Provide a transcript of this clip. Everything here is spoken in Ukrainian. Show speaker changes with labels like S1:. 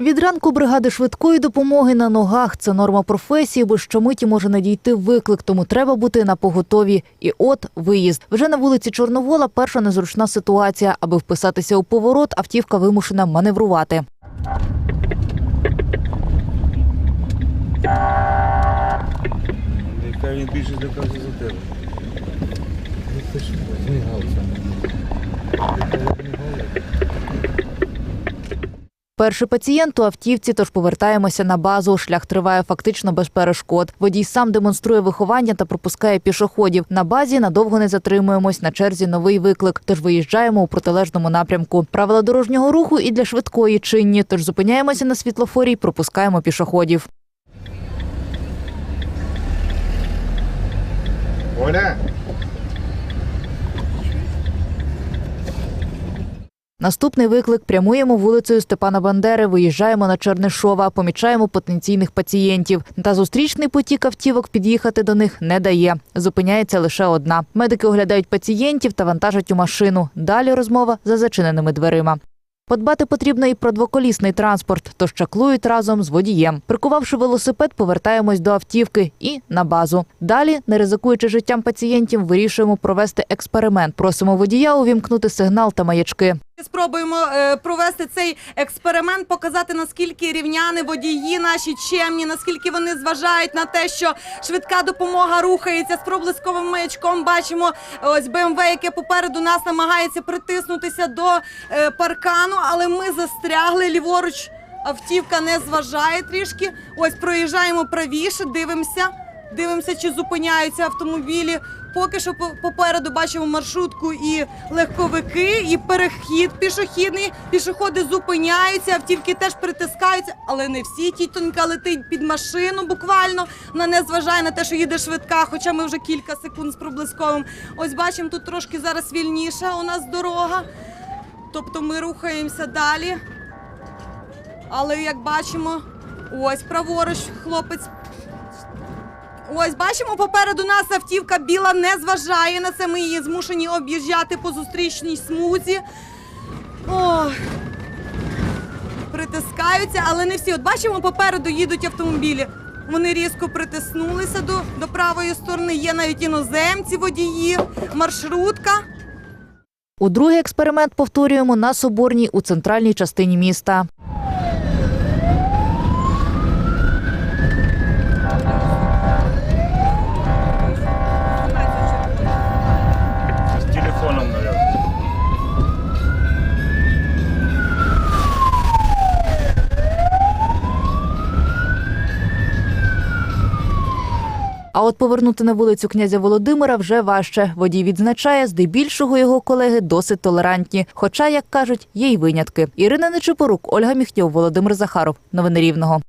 S1: Від ранку бригади швидкої допомоги на ногах це норма професії, бо щомиті може надійти виклик, тому треба бути на поготові. І от виїзд. Вже на вулиці Чорновола перша незручна ситуація. Аби вписатися у поворот, автівка вимушена маневрувати.
S2: Яка він більше злякався за тебе.
S1: Перший пацієнт у автівці, тож повертаємося на базу. Шлях триває фактично без перешкод. Водій сам демонструє виховання та пропускає пішоходів. На базі надовго не затримуємось. На черзі новий виклик, тож виїжджаємо у протилежному напрямку. Правила дорожнього руху і для швидкої чинні, тож зупиняємося на світлофорі пропускаємо пішоходів.
S2: Оля!
S1: Наступний виклик прямуємо вулицею Степана Бандери. Виїжджаємо на Чернишова, помічаємо потенційних пацієнтів. Та зустрічний потік автівок під'їхати до них не дає. Зупиняється лише одна. Медики оглядають пацієнтів та вантажать у машину. Далі розмова за зачиненими дверима. Подбати потрібно і про двоколісний транспорт, тож чаклують разом з водієм. Прикувавши велосипед, повертаємось до автівки і на базу. Далі, не ризикуючи життям пацієнтів, вирішуємо провести експеримент. Просимо водія увімкнути сигнал та маячки.
S3: Спробуємо е, провести цей експеримент, показати наскільки рівняни водії наші чемні, наскільки вони зважають на те, що швидка допомога рухається з проблисковим маячком. Бачимо ось БМВ, яке попереду нас намагається притиснутися до е, паркану, але ми застрягли ліворуч. Автівка не зважає трішки. Ось проїжджаємо правіше, дивимося. Дивимося, чи зупиняються автомобілі. Поки що по- попереду бачимо маршрутку і легковики, і перехід пішохідний. Пішоходи зупиняються, автівки теж притискаються, але не всі. Тітонька летить під машину буквально. Вона не зважає на те, що їде швидка, хоча ми вже кілька секунд з проблисковим. Ось бачимо, тут трошки зараз вільніша у нас дорога. Тобто ми рухаємося далі. Але як бачимо, ось праворуч хлопець Ось бачимо попереду нас автівка біла не зважає на це. Ми її змушені об'їжджати по зустрічній смузі. Ох. Притискаються, але не всі. От бачимо, попереду їдуть автомобілі. Вони різко притиснулися до, до правої сторони. Є навіть іноземці, водії, маршрутка.
S1: У другий експеримент повторюємо на Соборній у центральній частині міста. А от повернути на вулицю князя Володимира вже важче. Водій відзначає, здебільшого його колеги досить толерантні. Хоча, як кажуть, є й винятки. Ірина Нечипорук, Ольга Міхтєв, Володимир Захаров. Новини Рівного.